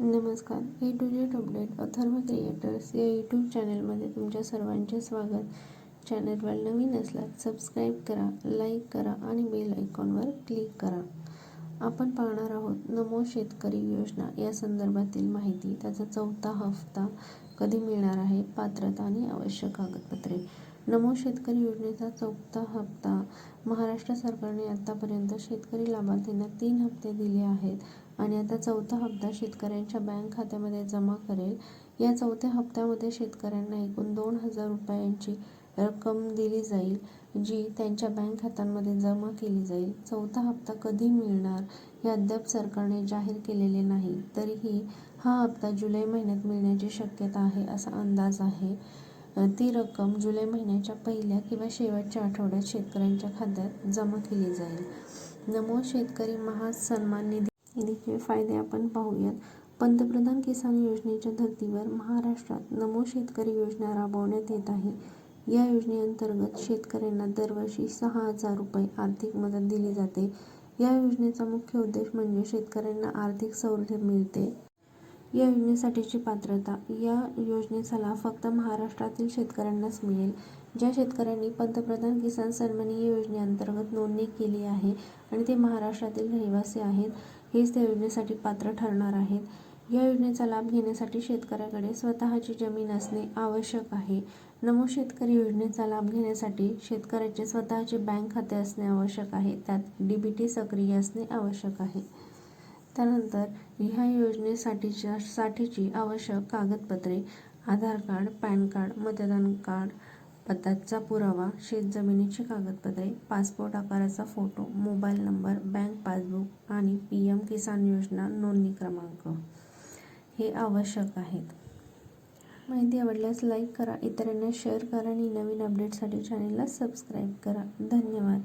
नमस्कार. A to Z update Atharva creators या YouTube चॅनलमध्ये तुमच्या सर्वांचे स्वागत. चॅनलवर नवीन असलात सबस्क्राईब करा लाईक करा आणि बेल आयकॉनवर क्लिक करा. आपण पाहणार आहोत नमो शेतकरी योजना. या संदर्भातील माहिती त्याचा चौथा हप्ता कधी मिळणार आहे? पात्रता आणि आवश्यक कागदपत्रे. नमो शेतकरी योजनेचा चौथा हप्ता. महाराष्ट्र सरकारने आतापर्यंत शेतकरी लाभार्थींना तीन हप्ते दिले आहेत आणि आता चौथा हप्ता शेतकऱ्यांच्या बँक खात्यामध्ये जमा करेल. या चौथ्या हप्त्यामध्ये शेतकऱ्यांना एकूण दोन हजार रुपयांची रक्कम दिली जाईल जी त्यांच्या बँक खात्यांमध्ये जमा केली जाईल. चौथा हप्ता कधी मिळणार हे अद्याप सरकारने जाहीर केलेले नाही तरीही हा हप्ता जुलै महिन्यात मिळण्याची शक्यता आहे असा अंदाज आहे. ती रक्कम जुलै महिन्याच्या पहिल्या किंवा शेवटच्या आठवड्यात शेतकऱ्यांच्या खात्यात जमा केली जाईल. नमो शेतकरी महासन्मान निधी निधीचे फायदे आपण पाहूयात. पंतप्रधान किसान योजनेच्या धर्तीवर महाराष्ट्रात नमो शेतकरी योजना राबवण्यात येत आहे. या योजनेअंतर्गत शेतकऱ्यांना दरवर्षी सहा हजार रुपये आर्थिक मदत दिली जाते. या योजनेचा मुख्य उद्देश म्हणजे शेतकऱ्यांना आर्थिक सवलत मिळते. या योजनेसाठीची पात्रता. या योजनेचा लाभ फक्त महाराष्ट्रातील शेतकऱ्यांनाच मिळेल. ज्या शेतकऱ्यांनी पंतप्रधान किसान सन्मान योजनेअंतर्गत नोंदणी केली आहे आणि ते महाराष्ट्रातील रहिवासी आहेत हेच त्या योजनेसाठी पात्र ठरणार आहेत. या योजनेचा लाभ घेण्यासाठी शेतकऱ्याकडे स्वतःची जमीन असणे आवश्यक आहे. नमो शेतकरी योजनेचा लाभ घेण्यासाठी शेतकऱ्याचे स्वतःचे बँक खाते असणे आवश्यक आहे. त्यात डी बी टी सक्रिय असणे आवश्यक आहे. त्यानंतर ह्या योजनेसाठीच्या साठीची आवश्यक कागदपत्रे आधार कार्ड पॅन कार्ड मतदान कार्ड पत्त्याचा पुरावा शेतजमिनीची कागदपत्रे पासपोर्ट आकाराचा photo mobile number bank passbook आणि पी एम किसान योजना नोंदणी क्रमांक हे आवश्यक आहेत. माहिती आवडल्यास लाईक करा इतरांना शेअर करा आणि नवीन अपडेटसाठी चॅनेलला सबस्क्राईब करा. धन्यवाद.